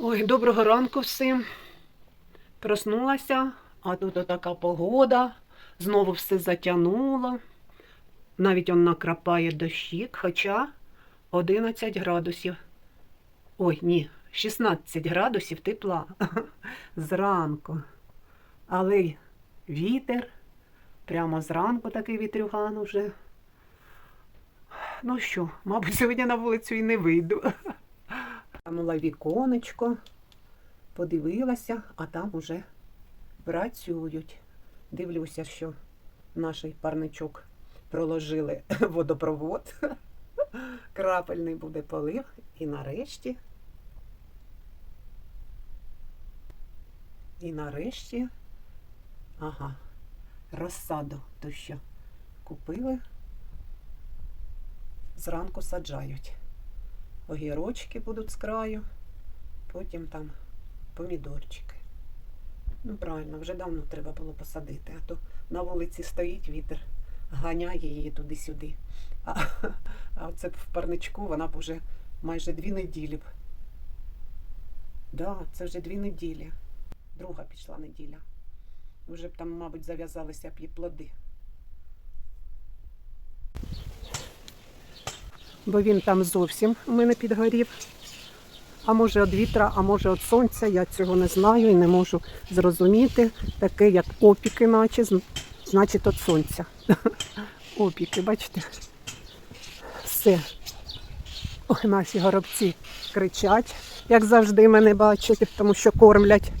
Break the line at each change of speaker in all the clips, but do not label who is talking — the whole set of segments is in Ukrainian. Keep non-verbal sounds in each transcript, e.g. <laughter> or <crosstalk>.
Ой, доброго ранку всім. Проснулася, а тут така погода. Знову все затягнуло. Навіть он накрапає дощик, хоча 11 градусів. Ой, ні, 16 градусів тепла <laughs> зранку. Але вітер, прямо зранку такий вітрюган уже. Ну що, мабуть, сьогодні на вулицю і не вийду. <laughs> Глянула віконечко, подивилася, а там уже працюють. Дивлюся, що наш парничок проложили <laughs> водопровод. <laughs> Крапельний буде полив. І нарешті. І нарешті. Ага, розсаду то що купили. Зранку саджають огірочки будуть з краю, потім там помідорчики. Ну, правильно, вже давно треба було посадити, а то на вулиці стоїть вітер, ганяє її туди-сюди. А, а оце в парничку вона б уже майже дві неділі б. Да, це вже дві неділі. Друга пішла неділя. Вже б там, мабуть, зав'язалися б і плоди. Бо він там зовсім у мене підгорів. А може від вітра, а може від сонця, я цього не знаю і не можу зрозуміти. Таке, як опіки, наче, значить від сонця. <laughs> Опіки, бачите? Все. Ой, наші горобці кричать, як завжди мене бачите, тому що кормлять.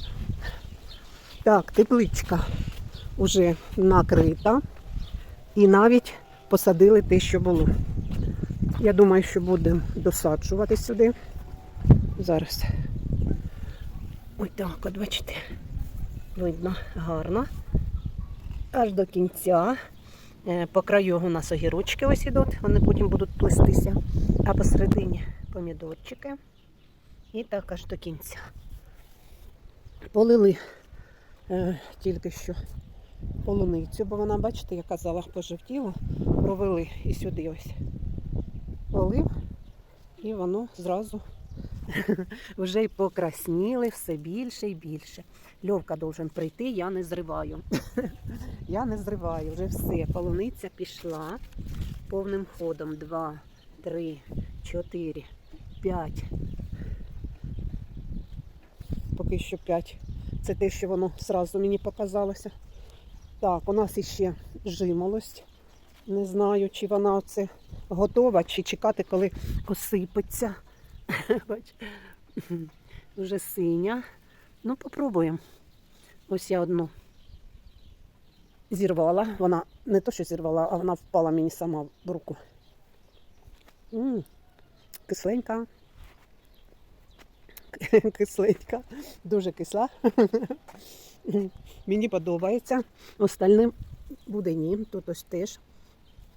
Так, тепличка вже накрита. І навіть посадили те, що було. Я думаю, що будемо досаджувати сюди. Зараз. Ось так, от бачите. Видно гарно. Аж до кінця. Е, По краю у нас огірочки ось ідуть, вони потім будуть плестися. А посередині помідорчики. І так аж до кінця. Полили е, тільки що полуницю, бо вона, бачите, я казала, пожовтіла. Провели і сюди ось полив, і воно зразу <laughs> вже й покрасніли все більше і більше. Льовка должен прийти, я не зриваю. <laughs> я не зриваю, вже все. Полуниця пішла повним ходом. Два, три, чотири, п'ять. Поки що п'ять. Це те, що воно зразу мені показалося. Так, у нас іще жимолость. Не знаю, чи вона оце готова, чи чекати, коли осипеться. <laughs> Бач, вже синя. Ну, попробуємо. Ось я одну зірвала. Вона не то, що зірвала, а вона впала мені сама в руку. м кисленька. <laughs> Кисленька, дуже кисла. <laughs> Мені подобається. Остальним буде ні. Тут ось теж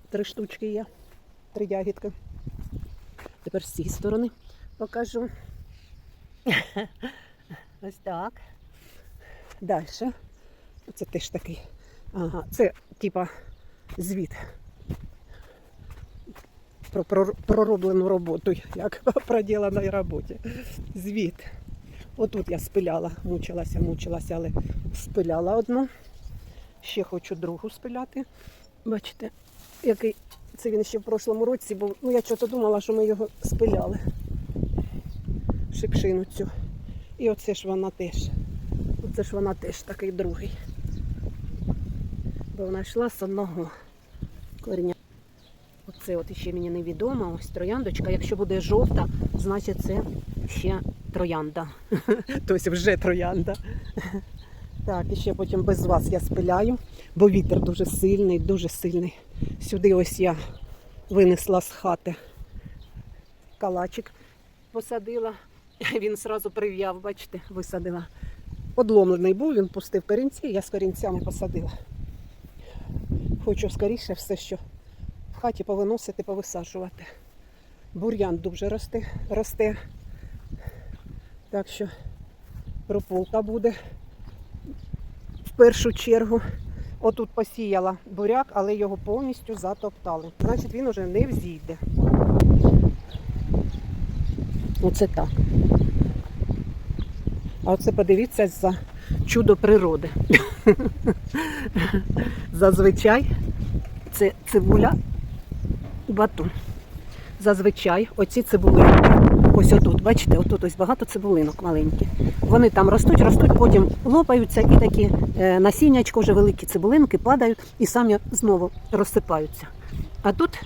три штучки є, три ягідки. Тепер з цієї сторони покажу. <laughs> Ось так. Далі. Це теж такий. Ага, це типа звіт про пророблену роботу, як <laughs> проділеній роботі. Звіт. Отут я спиляла, мучилася, мучилася, але спиляла одну. Ще хочу другу спиляти. Бачите, який це він ще в прошлому році був. Ну, я чого думала, що ми його спиляли. Шипшину цю. І оце ж вона теж. Оце ж вона теж такий другий. Бо вона йшла з одного коріння. Оце от ще мені невідомо. Ось трояндочка. Якщо буде жовта, значить це ще троянда. <laughs> Тобто вже троянда. Так, і ще потім без вас я спиляю, бо вітер дуже сильний, дуже сильний. Сюди ось я винесла з хати калачик, посадила. Він одразу прив'яв, бачите, висадила. Одломлений був, він пустив корінці, я з корінцями посадила. Хочу скоріше все, що в хаті повиносити, повисаджувати. Бур'ян дуже росте, росте. Так що прополка буде в першу чергу. Отут посіяла буряк, але його повністю затоптали. Значить, він уже не взійде. Оце так. А оце подивіться за чудо природи. <laughs> Зазвичай це цибуля батун. Зазвичай оці цибулинки, ось отут, бачите, отут ось багато цибулинок маленьких. Вони там ростуть, ростуть, потім лопаються і такі е, насіннячко, вже великі цибулинки падають і самі знову розсипаються. А тут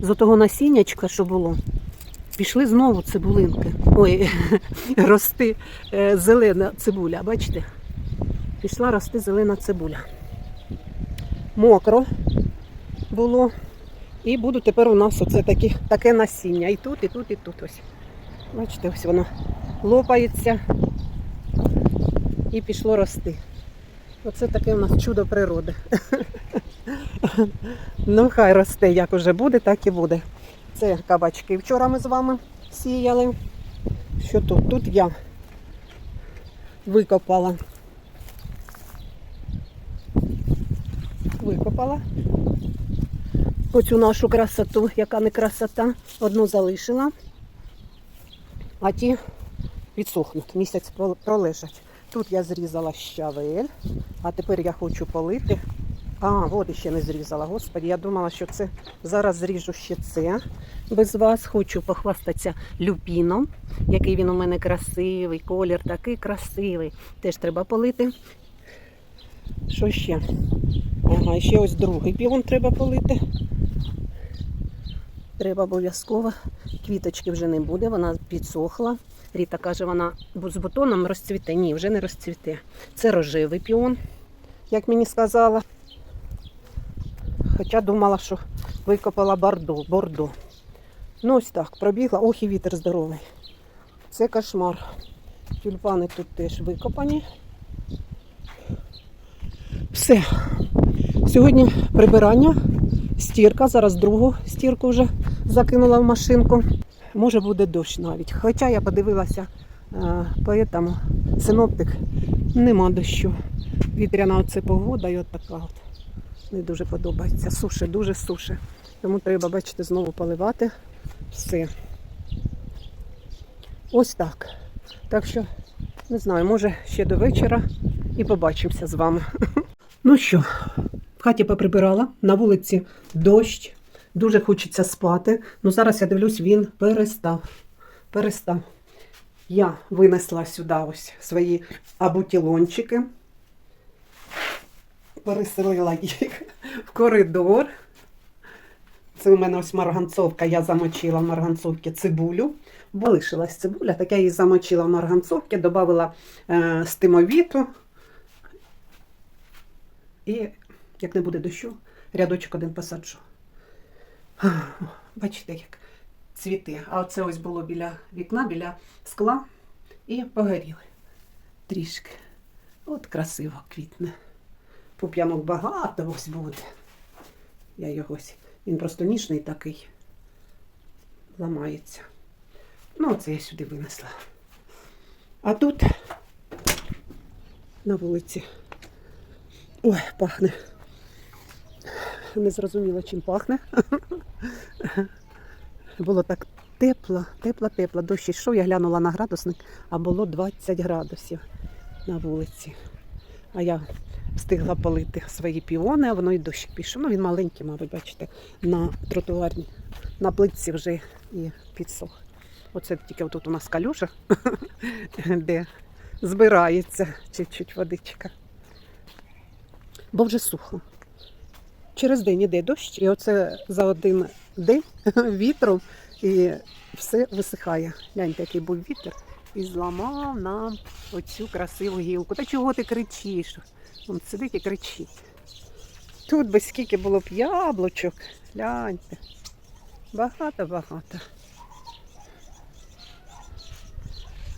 з того насіннячка, що було, пішли знову цибулинки. Ой, <laughs> рости е, зелена цибуля, бачите? Пішла рости зелена цибуля. Мокро було. І буде тепер у нас оце такі, таке насіння. І тут, і тут, і тут ось. Бачите, ось воно лопається і пішло рости. Оце таке у нас чудо природи. <laughs> ну, хай росте, як уже буде, так і буде. Це кабачки. Вчора ми з вами сіяли. Що тут? Тут я викопала. Викопала оцю нашу красоту, яка не красота, одну залишила, а ті відсохнуть, місяць пролежать. Тут я зрізала щавель, а тепер я хочу полити. А, от ще не зрізала. Господи, я думала, що це зараз зріжу ще це. Без вас хочу похвастатися люпіном, який він у мене красивий, колір такий красивий. Теж треба полити. Що ще? Ага, ще ось другий піон треба полити. Треба обов'язково. Квіточки вже не буде, вона підсохла. Ріта каже, вона з бутоном розцвіте. Ні, вже не розцвіте. Це рожевий піон, як мені сказала. Хоча думала, що викопала бордо, бордо. Ну ось так, пробігла. Ох, і вітер здоровий. Це кошмар. Тюльпани тут теж викопані. Все. Сьогодні прибирання, стірка. Зараз другу стірку вже закинула в машинку. Може буде дощ навіть. Хоча я подивилася е, по этому, синоптик, нема дощу. Вітряна оце погода і от така от. Не дуже подобається. Суше, дуже суше. Тому треба, бачите, знову поливати все. Ось так. Так що, не знаю, може ще до вечора і побачимося з вами. <laughs> Ну що, в хаті поприбирала, на вулиці дощ, дуже хочеться спати. Ну зараз я дивлюсь, він перестав. Перестав. Я винесла сюди ось свої абутілончики, переселила їх в коридор. Це у мене ось марганцовка, я замочила в марганцовці цибулю. Бо цибуля, так я її замочила в марганцовці, додала е, стимовіту. І як не буде дощу, рядочок один посаджу. Бачите, як цвіти. А оце ось було біля вікна, біля скла і погоріли трішки. От красиво квітне. Пуп'янок багато ось буде. Я його ось. Він просто ніжний такий. Ламається. Ну, оце я сюди винесла. А тут на вулиці. Ой, пахне. Не зрозуміла, чим пахне. <laughs> Було так тепло, тепло, тепло. Дощ йшов, я глянула на градусник, а було 20 градусів на вулиці. А я встигла полити свої піони, а воно і дощ пішов. Ну, він маленький, мабуть, бачите, на тротуарній, на плитці вже і підсох. Оце тільки тут у нас калюжа, <laughs> де збирається чуть-чуть водичка. Бо вже сухо. Через день іде дощ, і оце за один день <laughs> вітром і все висихає. Гляньте, який був вітер. І зламав нам оцю красиву гілку. Та чого ти кричиш? Він сидить і кричить. Тут би скільки було б яблучок. Гляньте. Багато-багато.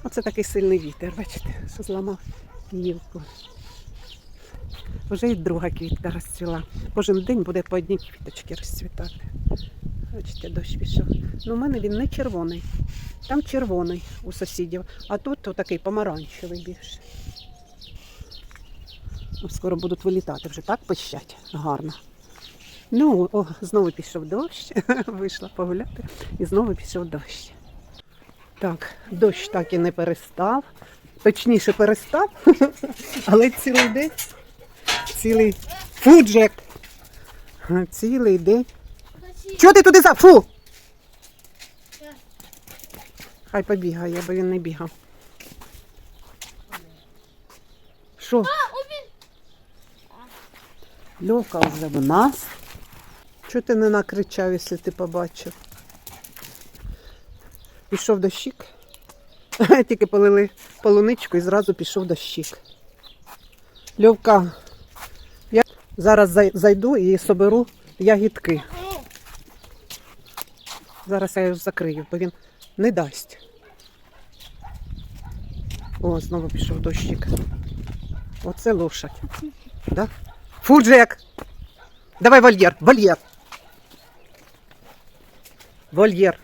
Оце такий сильний вітер, бачите, що зламав гілку. Вже і друга квітка розцвіла. Кожен день буде по одній квіточці розцвітати. Бачите, дощ пішов. Ну, у мене він не червоний. Там червоний у сусідів, а тут отакий помаранчевий більше. Скоро будуть вилітати вже так пищать. Гарно. Ну, о, знову пішов дощ. <laughs> Вийшла погуляти і знову пішов дощ. Так, дощ так і не перестав. точніше перестав, <laughs> але цілий день, цілий фуджек. Цілий день. Чого ти туди за? Фу! Хай побігає, бо він не бігав. Що? Льовка вже в нас. Чого ти не накричав, якщо ти побачив? Пішов дощик. <laughs> Тільки полили полуничку і зразу пішов дощик. Льовка, зараз зайду і соберу ягідки. Зараз я його закрию, бо він не дасть. О, знову пішов дощик. Оце лошадь. Да? Фу! Давай вольєр, вольєр. Вольєр.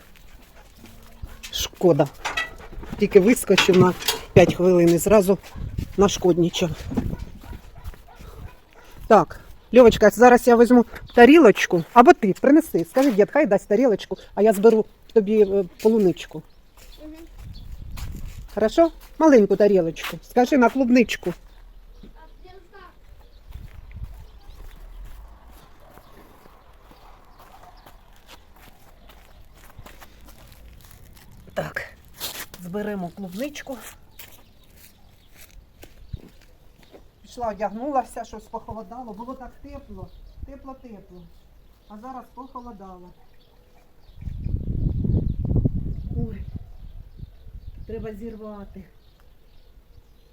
Шкода. Тільки вискочив на 5 хвилин і зразу нашкоднічав. Так, Льовочка, зараз я візьму тарілочку. Або ти принеси. Скажи, дід, хай дасть тарілочку, а я зберу тобі е, полуничку. Хорошо? Маленьку тарілочку. Скажи на клубничку. Так, зберемо клубничку. Пішла, одягнулася, щось похолодало. Було так тепло, тепло-тепло. А зараз похолодало. Ой, треба зірвати.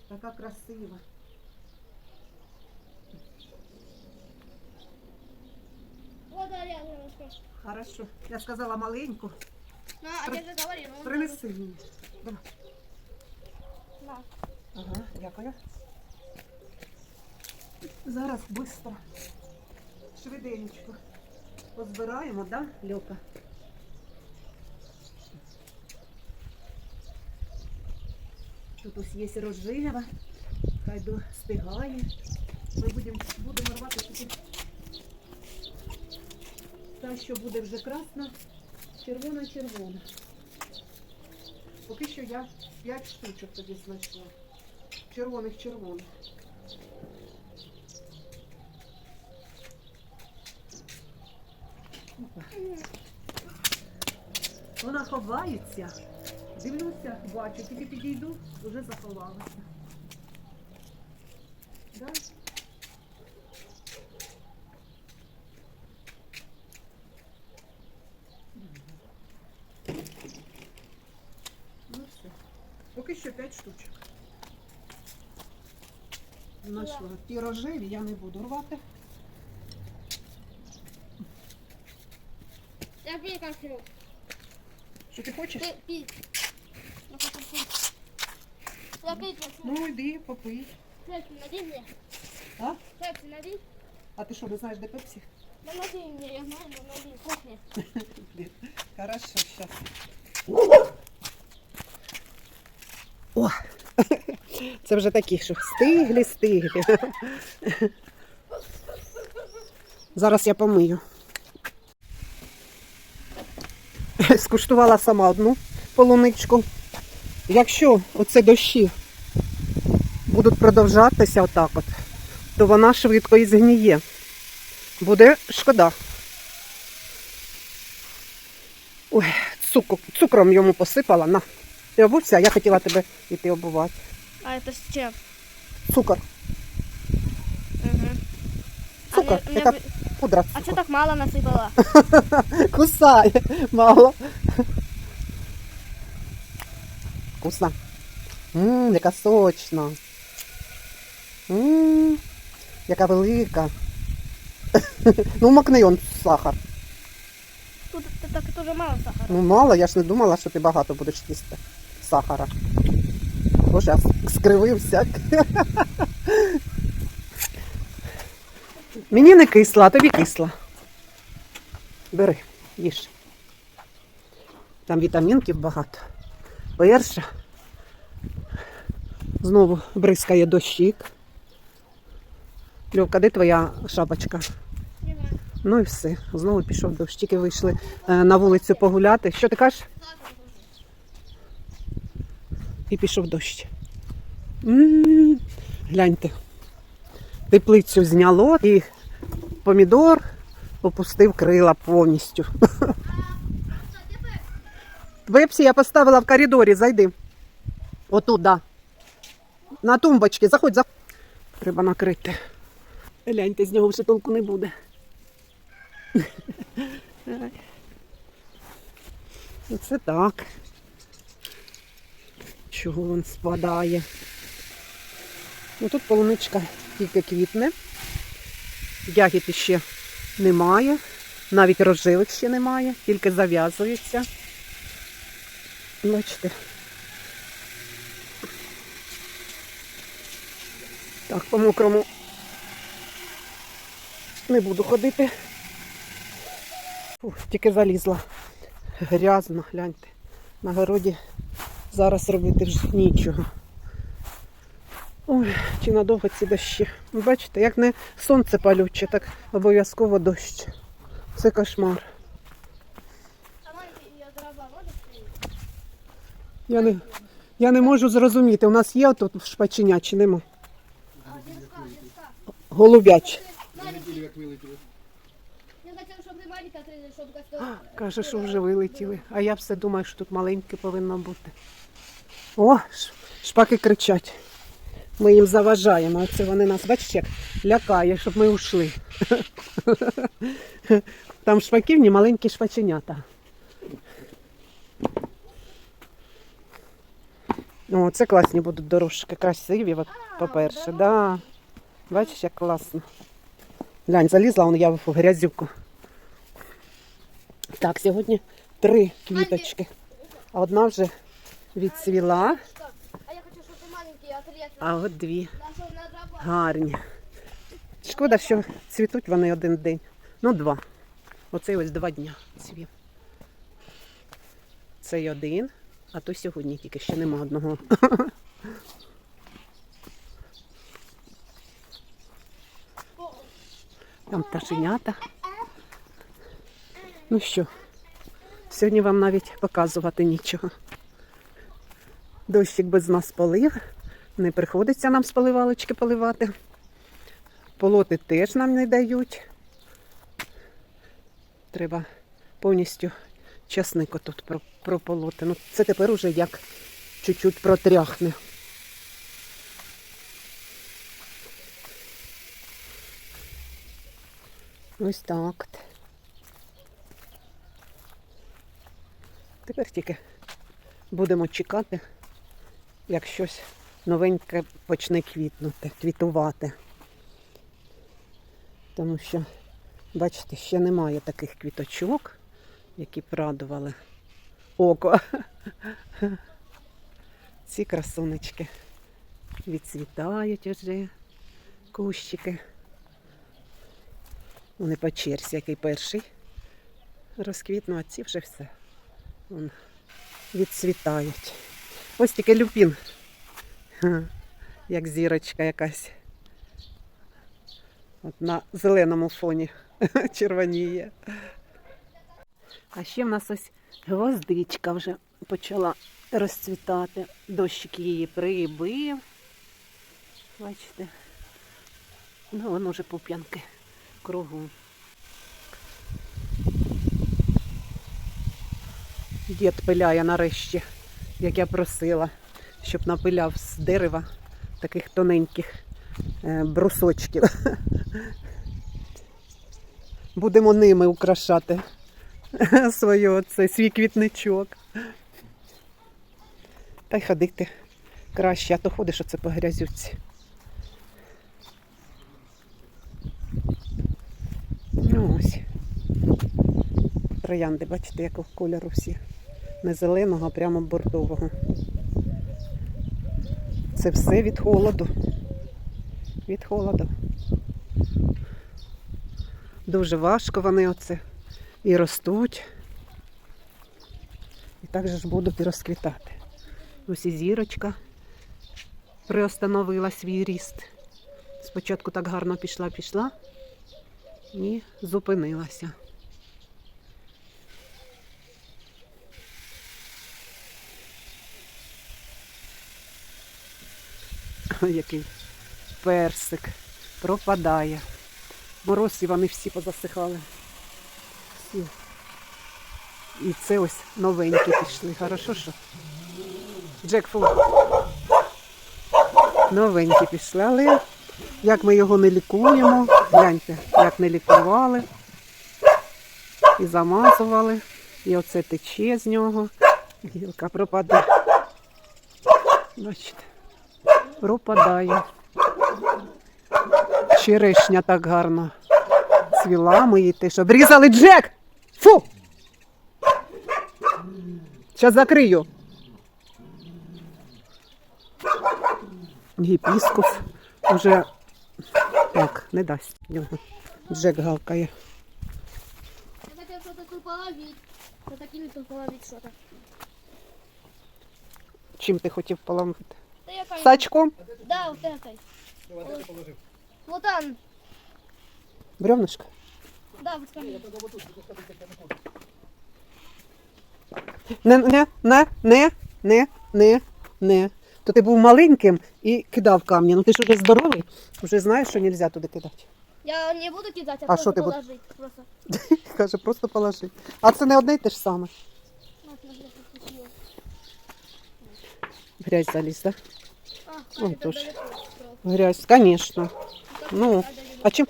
Така красива.
Да.
Хорошо. Я сказала маленьку.
На, а я же
Принеси мені. Давай.
На.
Ага, дякую. Зараз швидко. Швиденько. Позбираємо, да, Льока? Тут ось є рожева, хай достигає. Ми будемо, будемо рвати тільки та, що буде вже красна, червона-червона. Поки що я 5 штучок тобі знайшла. Червоних червоних. Опа. Вона ховається. Дивлюся, бачу, тільки підійду, вже заховалася. Да? Ну все. Поки що 5 штучок. Знайшла. Ті рожеві я не буду рвати.
Конфет.
Що ти хочеш?
Я хочу пить. Я пить.
Ну йди, попий.
Пепси налей мне.
А?
Пепси налей.
А ти що, не знаєш, де пепсі?
Да налей мне, я знаю, но налей. Кухня.
Хорошо, сейчас. О! <laughs> Це вже такі, що стиглі, стиглі. <laughs> Зараз я помию. Скуштувала сама одну полуничку. Якщо оце дощі будуть продовжатися отак от, то вона швидко і згніє. Буде шкода. Ой, цукром йому посипала. На. Ти обувся, я хотіла тебе йти обувати.
А с чем?
Цукор.
Угу.
Цукор.
А, мне-
Это
мне бы-
пудра
а что
цукор.
так мало насыпала? <laughs>
Кусає. Мало. Вкусно. Ммм, яка сочна. Ммм, яка велика. <laughs> ну, макни он сахар.
Тут это так тоже мало сахара.
Ну, мало, я ж не думала, що ти багато будеш їсти сахара. Боже, я скривився. <laughs> Мені не кисла, а тобі кисла. Бери, їж. Там вітамінків багато. Перша. Знову бризкає дощик. Льовка, де твоя шапочка? Ну і все. Знову пішов дощ. Тільки вийшли е, на вулицю погуляти. Що ти кажеш? І пішов дощ. М, Гляньте. Теплицю зняло і помідор опустив крила повністю. <laughs> Вепсі я поставила в коридорі, зайди. Отут, да. На тумбочці, заходь, заходь. Треба накрити. Гляньте, з нього вже толку не буде. <laughs> Оце так. Чого він спадає? Ну тут полуничка тільки квітне. Ягід ще немає. Навіть розжилок ще немає, тільки зав'язується. Бачите. Так, по мокрому не буду ходити. Фух, тільки залізла. Грязно, гляньте. На городі зараз робити вже нічого. Ой, чи надовго ці дощі. Бачите, як не сонце палюче, так обов'язково дощ. Це кошмар.
Я
не, я не можу зрозуміти, у нас є тут шпаченя чи нема? Голубяч. <gasps> Каже, що вже вилетіли. А я все думаю, що тут маленьке повинно бути. О, шпаки кричать. Ми їм заважаємо. Оце вони нас, бачите, як лякає, щоб ми ушли. Там шпаківні маленькі шпаченята. О, це класні будуть дорожки, красиві, по-перше. Да. Бачиш, як класно. Глянь, залізла он я в грязюку. Так, сьогодні три квіточки. А одна вже відцвіла,
А я хочу, щоб ти маленький, а
от дві гарні. Шкода, що цвітуть вони один день. Ну, два. Оцей ось два дня цвів. Цей один, а то сьогодні тільки ще нема одного. Там пташенята. Ну що, сьогодні вам навіть показувати нічого. Дощик без нас полив. Не приходиться нам з поливати. Полоти теж нам не дають. Треба повністю часник тут прополоти. Ну, це тепер уже як чуть-чуть протряхне. Ось так. Тепер тільки будемо чекати, як щось новеньке почне квітнути, квітувати. Тому що, бачите, ще немає таких квіточок, які б радували око. <laughs> Ці красунечки відцвітають уже кущики. Вони по черзі, який перший розквітну, а ці вже все. Вон, відцвітають. Ось тільки люпін. <laughs> Як зірочка якась. От на зеленому фоні <laughs> червоніє. А ще в нас ось гвоздичка вже почала розцвітати. Дощик її прибив. Бачите? Ну, воно вже пуп'янки кругом. Дід пиляє нарешті, як я просила, щоб напиляв з дерева таких тоненьких е, брусочків. <laughs> Будемо ними украшати <laughs> свою, оце, свій квітничок. Та й ходити краще, а то ходиш оце по грязюці. Ну ось. Троянди, бачите, якого кольору всі. Не зеленого, а прямо бордового. Це все від холоду. Від холоду. Дуже важко вони оце і ростуть. І так же ж будуть і розквітати. Ось і зірочка приостановила свій ріст. Спочатку так гарно пішла, пішла і зупинилася. <laughs> Який персик пропадає. Мороз і вони всі позасихали. Всі. І це ось новенькі пішли. Хорошо, що? Джекфу. Новенькі пішли, але як ми його не лікуємо, гляньте, як не лікували. І замазували. І оце тече з нього. Гілка пропадає. Бачите, пропадає. Черешня так гарно цвіла, ми її теж обрізали. Джек! Фу! Зараз закрию. Гіпіскус уже так, не дасть нього. Джек гавкає.
Я половить что-то.
Чим ти хотів поламати?
Да я как...
Сачком?
Да, вот этой. Вот там.
Бревнышко?
Да, вот ко мне.
Не, не, не, не, не, не, не. То ти був маленьким і кидав камні. Ну ти ж уже здоровий, вже знаєш, що не можна туди кидати.
Я не буду кидать, а,
А
просто
что ты будешь?
положить. Просто. <laughs>
Каже, просто положи. А це не одне й те ж саме.
Вот, смотри, как красиво.
Грязь заліз, так?
А,
Ой,
как это
тоже.
далеко.
Да? Грязь, звісно.
Как
Ну,
надо
а чим?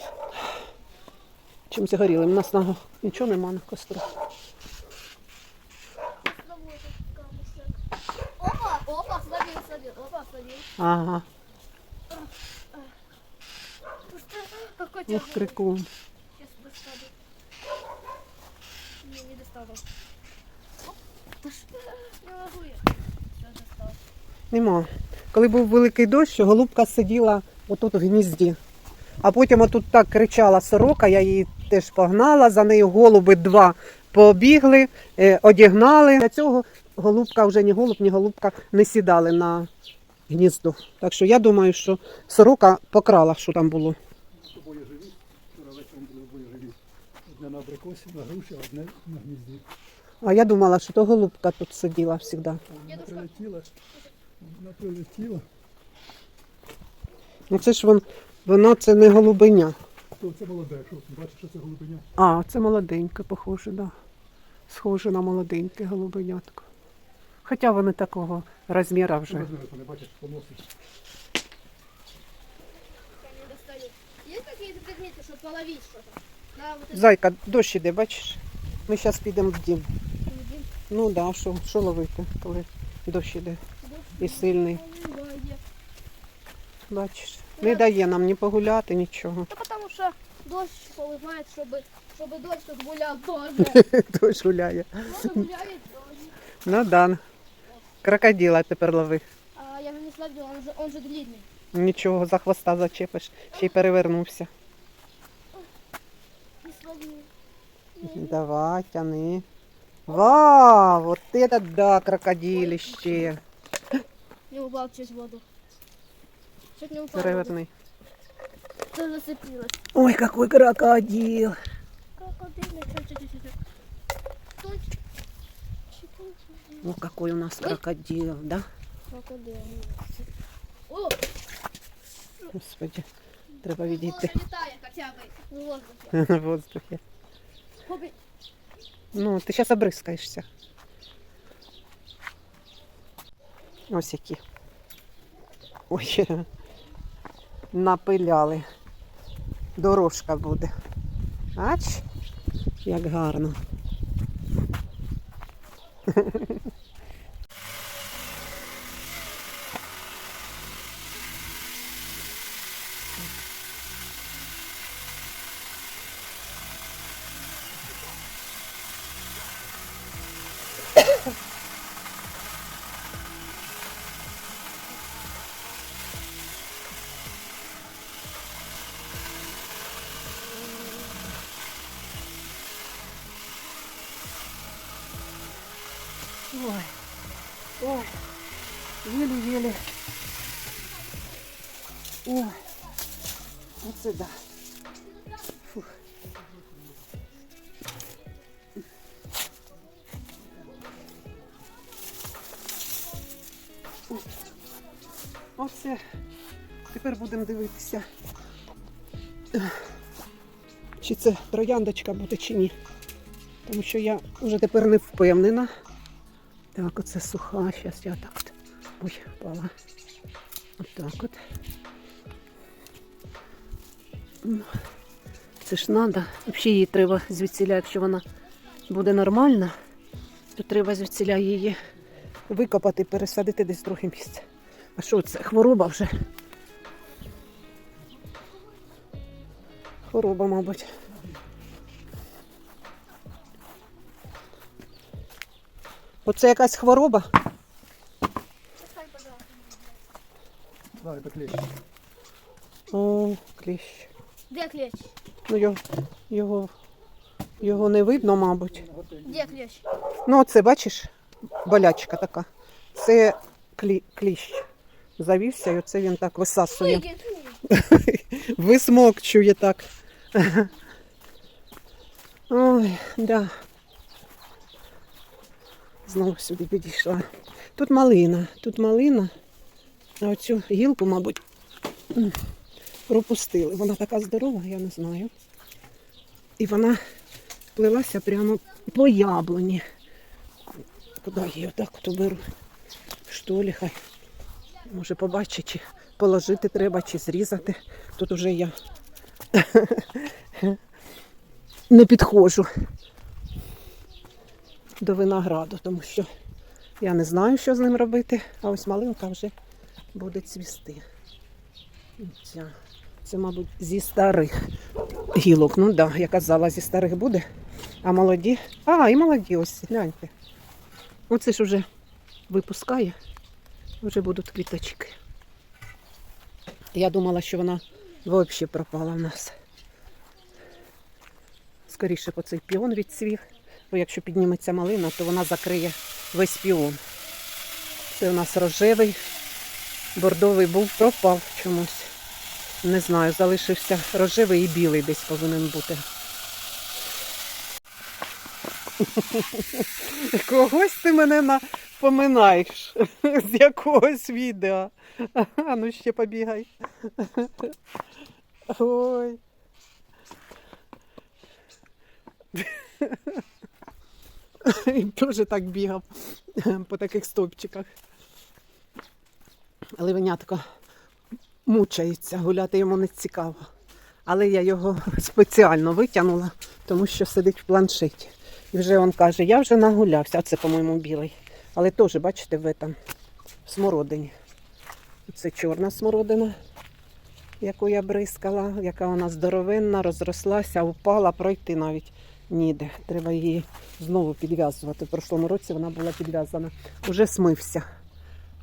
Чим загоріли? У нас на нічого нема на костру.
Ну, вот этот камушек. Опа, опа, словил, словил, опа, словил.
Ага.
Какой
Ух,
тяжелый.
крикун.
Сейчас достану. Не, не достану. Оп, да ж, Не могу я. Все, достал.
Нема. Коли був великий дощ, голубка сиділа отут в гнізді. А потім отут так кричала сорока, я її теж погнала, за нею голуби два побігли, е, одігнали. Для цього голубка вже ні голуб, ні голубка не сідали на гніздо. Так що я думаю, що сорока покрала, що там було.
Обоє живі. Вчора на абрикосі, на груші, одне на гнізді.
А я думала, що то голубка тут сиділа завжди.
Вона прилетіла, вона прилетіла.
Ну це ж вон, воно це не голубиня.
То це молоде, що ти бачиш, що це голубиня.
А, це молоденьке, похоже, да. Схоже на молоденьке голубенятко. Хоча вони такого розміру вже.
Розміри, то не бачиш, поносить.
Я не достаю. Есть какие-то предметы, чтобы половить что-то? На вот это.
Зайка, дощ іде, бачиш? Ми зараз підемо в дім.
Один.
Ну так, да, що, що ловити, коли дощ іде і сильний.
Поливає.
Бачиш. Не дає нам ні погуляти, нічого.
Да потому что дождь поливает, чтобы, чтобы дождь тут гулял тоже. <laughs>
Дощ гуляє.
Кто-то гуляет тоже.
Ну да. Крокодила тепер лови.
А я же не словил, он же, он же длинный.
Нічого, за хвоста зачепиш. Ще й перевернувся.
Не словил.
Давай, тяни. Вау, вот это да, крокодилище.
Не упал через воду. Чуть не упал.
Переверни.
Что зацепилось?
Ой, какой крокодил.
Крокодильный. Чуть, чуть, чуть, чуть. Стой. Чуть,
Ну, какой у нас крокодил, да?
Крокодильный. О,
Господи, треба
воздух
відійти
летает хотя бы в воздухе.
на воздухі.
Хоби. <laughs>
Ну, ти зараз обрискаєшся. Ось які. Ой, <laughs> напиляли. Дорожка буде. Ач, як гарно. <laughs> Ой, ой, еле-еле. Ой, оце да. Фух. Оце. Тепер будемо дивитися, чи це трояндочка буде, чи ні. Тому що я вже тепер не впевнена. Так, оце суха. Зараз я так от. Ой, впала. Отак от. Ну, Це ж треба. Взагалі її треба звідсіля, якщо вона буде нормальна, то треба звідсіля її викопати, пересадити десь друге місце. А що це? Хвороба вже? Хвороба, мабуть. Оце якась хвороба?
Да, это клещ.
О, кліщ.
Де клещ?
Ну його, його, його не видно, мабуть.
Де клещ?
Ну, оце, бачиш, болячка така. Це клі, кліщ. Завівся, і оце він так висасує. <laughs> Висмокчує так. Ой, да. Знову сюди підійшла. Тут малина, тут малина. А оцю гілку, мабуть, пропустили. Вона така здорова, я не знаю. І вона плилася прямо по яблуні. Куди її отак от уберу? Що хай. Може побачить, чи положити треба, чи зрізати. Тут уже я <laughs> не підходжу до винограду, тому що я не знаю, що з ним робити, а ось малинка вже буде цвісти. Ця. Це, мабуть, зі старих гілок. Ну так, да, я казала, зі старих буде. А молоді. А, і молоді, ось, гляньте. Оце ж вже випускає, вже будуть квіточки. Я думала, що вона взагалі пропала в нас. Скоріше по цей піон відцвів. Бо якщо підніметься малина, то вона закриє весь піон. Це у нас рожевий, бордовий був, пропав чомусь. Не знаю, залишився рожевий і білий десь повинен бути. <laughs> Когось ти мене напоминаєш <laughs> з якогось відео. <laughs> А ну ще побігай. Ой. <laughs> Він теж так бігав <laughs> по таких стовпчиках. Ливенятко мучається, гуляти йому не цікаво. Але я його <laughs> спеціально витягнула, тому що сидить в планшеті. І вже він каже, я вже нагулявся, а це, по-моєму, білий. Але теж, бачите, в этом, в смородині. Це чорна смородина, яку я бризкала, яка вона здоровенна, розрослася, упала, пройти навіть ніде. Треба її знову підв'язувати. В прошлому році вона була підв'язана. Уже смився.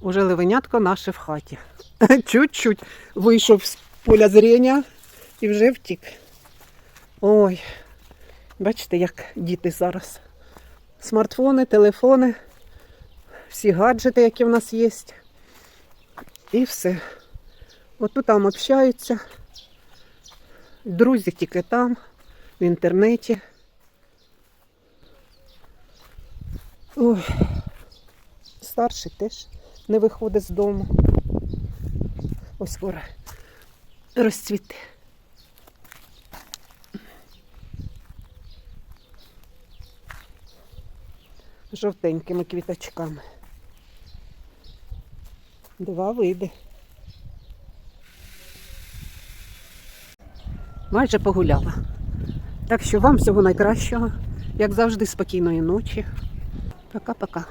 Уже ливенятко наше в хаті. <laughs> Чуть-чуть вийшов з поля зрення і вже втік. Ой, бачите, як діти зараз. Смартфони, телефони, всі гаджети, які в нас є. І все. От там общаються. Друзі тільки там, в інтернеті. Ой. Старший теж не виходить з дому. Ось скоро розцвіте. Жовтенькими квіточками. Два види. Майже погуляла. Так що вам всього найкращого, як завжди, спокійної ночі. Пока-пока.